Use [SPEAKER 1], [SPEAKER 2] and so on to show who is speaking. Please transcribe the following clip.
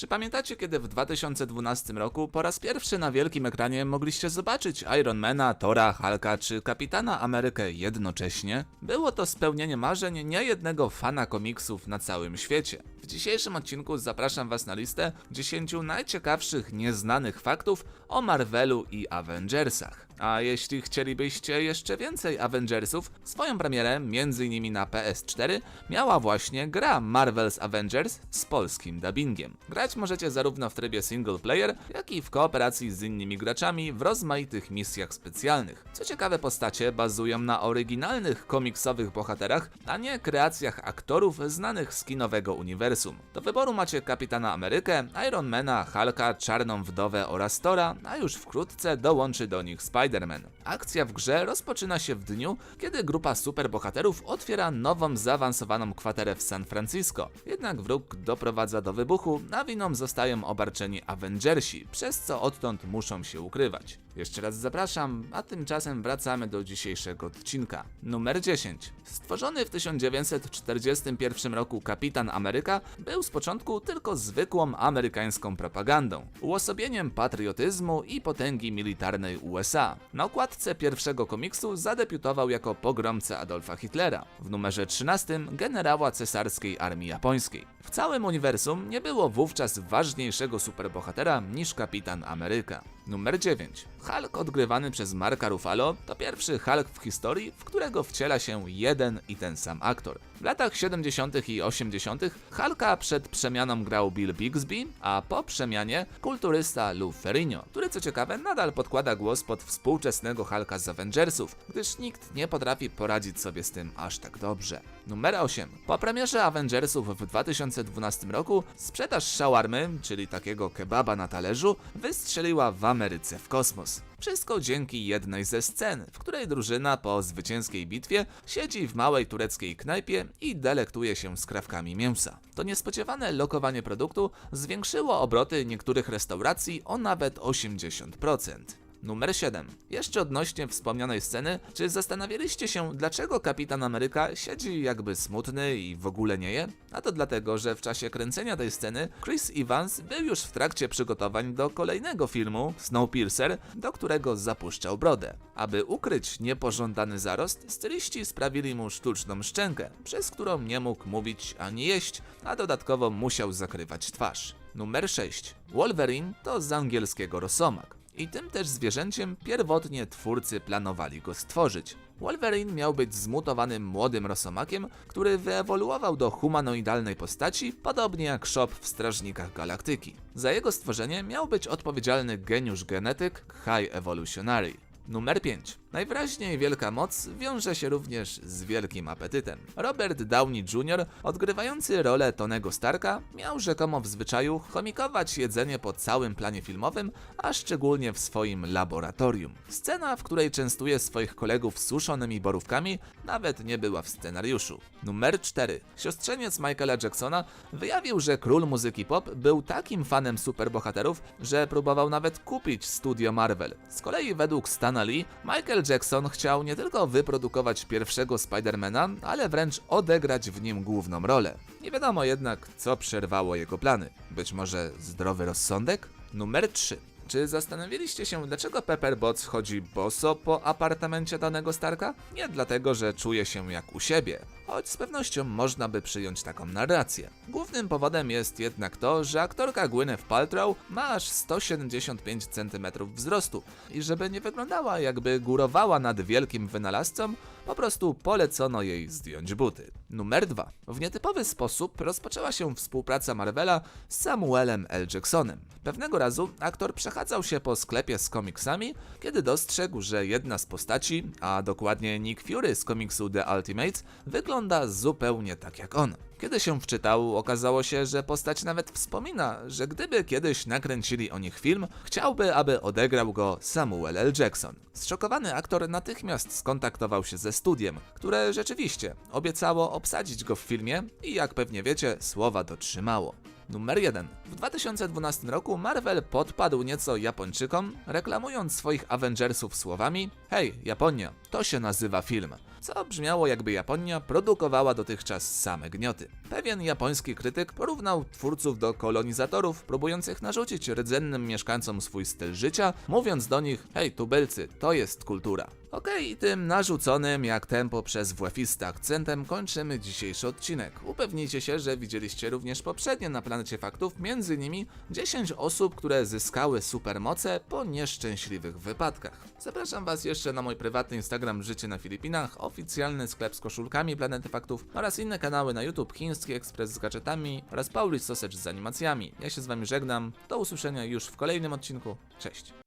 [SPEAKER 1] Czy pamiętacie, kiedy w 2012 roku po raz pierwszy na wielkim ekranie mogliście zobaczyć Ironmana, Tora, Hulka czy Kapitana Amerykę jednocześnie? Było to spełnienie marzeń niejednego fana komiksów na całym świecie. W dzisiejszym odcinku zapraszam Was na listę 10 najciekawszych nieznanych faktów o Marvelu i Avengersach. A jeśli chcielibyście jeszcze więcej Avengersów, swoją premierę m.in. na PS4 miała właśnie gra Marvel's Avengers z polskim dubbingiem. Grać możecie zarówno w trybie single player, jak i w kooperacji z innymi graczami w rozmaitych misjach specjalnych. Co ciekawe, postacie bazują na oryginalnych komiksowych bohaterach, a nie kreacjach aktorów znanych z kinowego uniwersum. Do wyboru macie Kapitana Amerykę, Ironmana, Hulka, Czarną Wdowę oraz Tora, a już wkrótce dołączy do nich Spider-Man. Akcja w grze rozpoczyna się w dniu, kiedy grupa superbohaterów otwiera nową, zaawansowaną kwaterę w San Francisco. Jednak wróg doprowadza do wybuchu, a winą zostają obarczeni Avengersi, przez co odtąd muszą się ukrywać. Jeszcze raz zapraszam, a tymczasem wracamy do dzisiejszego odcinka. Numer 10. Stworzony w 1941 roku Kapitan Ameryka był z początku tylko zwykłą amerykańską propagandą, uosobieniem patriotyzmu i potęgi militarnej USA. Na okładce pierwszego komiksu zadebiutował jako pogromca Adolfa Hitlera, w numerze 13 generała cesarskiej armii japońskiej. W całym uniwersum nie było wówczas ważniejszego superbohatera niż Kapitan Ameryka. Numer 9. Hulk odgrywany przez Marka Ruffalo to pierwszy Hulk w historii, w którego wciela się jeden i ten sam aktor. W latach 70. i 80. Hulka przed przemianą grał Bill Bixby, a po przemianie kulturysta Lou Ferrigno, który co ciekawe nadal podkłada głos pod współczesnego Hulka z Avengersów, gdyż nikt nie potrafi poradzić sobie z tym aż tak dobrze. Numer 8. Po premierze Avengersów w 2012 roku sprzedaż shawarmy, czyli takiego kebaba na talerzu, wystrzeliła w Ameryce w kosmos. Wszystko dzięki jednej ze scen, w której drużyna po zwycięskiej bitwie siedzi w małej tureckiej knajpie i delektuje się skrawkami mięsa. To niespodziewane lokowanie produktu zwiększyło obroty niektórych restauracji o nawet 80%. Numer 7. Jeszcze odnośnie wspomnianej sceny, czy zastanawialiście się, dlaczego Kapitan Ameryka siedzi jakby smutny i w ogóle nie je? A to dlatego, że w czasie kręcenia tej sceny Chris Evans był już w trakcie przygotowań do kolejnego filmu, Snowpiercer, do którego zapuszczał brodę. Aby ukryć niepożądany zarost, styliści sprawili mu sztuczną szczękę, przez którą nie mógł mówić ani jeść, a dodatkowo musiał zakrywać twarz. Numer 6. Wolverine to z angielskiego rosomak. I tym też zwierzęciem pierwotnie twórcy planowali go stworzyć. Wolverine miał być zmutowanym młodym rosomakiem, który wyewoluował do humanoidalnej postaci, podobnie jak Shop w Strażnikach Galaktyki. Za jego stworzenie miał być odpowiedzialny geniusz genetyk High Evolutionary. Numer 5. Najwyraźniej wielka moc wiąże się również z wielkim apetytem. Robert Downey Jr., odgrywający rolę Tonego Starka, miał rzekomo w zwyczaju chomikować jedzenie po całym planie filmowym, a szczególnie w swoim laboratorium. Scena, w której częstuje swoich kolegów suszonymi borówkami, nawet nie była w scenariuszu. Numer 4. Siostrzeniec Michaela Jacksona wyjawił, że król muzyki pop był takim fanem superbohaterów, że próbował nawet kupić studio Marvel. Z kolei według Stana Michael Jackson chciał nie tylko wyprodukować pierwszego Spidermana, ale wręcz odegrać w nim główną rolę. Nie wiadomo jednak, co przerwało jego plany. Być może zdrowy rozsądek? Numer 3. Czy zastanawialiście się, dlaczego Pepper Potts chodzi boso po apartamencie danego Starka? Nie dlatego, że czuje się jak u siebie, choć z pewnością można by przyjąć taką narrację. Głównym powodem jest jednak to, że aktorka Gwyneth Paltrow ma aż 175 cm wzrostu i żeby nie wyglądała jakby górowała nad wielkim wynalazcą, po prostu polecono jej zdjąć buty. Numer 2. W nietypowy sposób rozpoczęła się współpraca Marvela z Samuelem L. Jacksonem. Pewnego razu aktor przechadzał się po sklepie z komiksami, kiedy dostrzegł, że jedna z postaci, a dokładnie Nick Fury z komiksu The Ultimates, wygląda zupełnie tak jak on. Kiedy się wczytał, okazało się, że postać nawet wspomina, że gdyby kiedyś nakręcili o nich film, chciałby, aby odegrał go Samuel L. Jackson. Zszokowany aktor natychmiast skontaktował się ze studiem, które rzeczywiście obiecało obsadzić go w filmie i jak pewnie wiecie, słowa dotrzymało. Numer 1. W 2012 roku Marvel podpadł nieco Japończykom, reklamując swoich Avengersów słowami: Hej, Japonia, to się nazywa film. Co brzmiało jakby Japonia produkowała dotychczas same gnioty. Pewien japoński krytyk porównał twórców do kolonizatorów, próbujących narzucić rdzennym mieszkańcom swój styl życia, mówiąc do nich: hej, tubylcy, to jest kultura. Okej, tym narzuconym jak tempo przez WF-ista akcentem kończymy dzisiejszy odcinek. Upewnijcie się, że widzieliście również poprzednie na planecie faktów, między innymi 10 osób, które zyskały supermoce po nieszczęśliwych wypadkach. Zapraszam Was jeszcze na mój prywatny Instagram Życie na Filipinach, oficjalny sklep z koszulkami Planety Faktów oraz inne kanały na YouTube Chiński Ekspres z gadżetami oraz Paulis Sausage z animacjami. Ja się z Wami żegnam, do usłyszenia już w kolejnym odcinku. Cześć!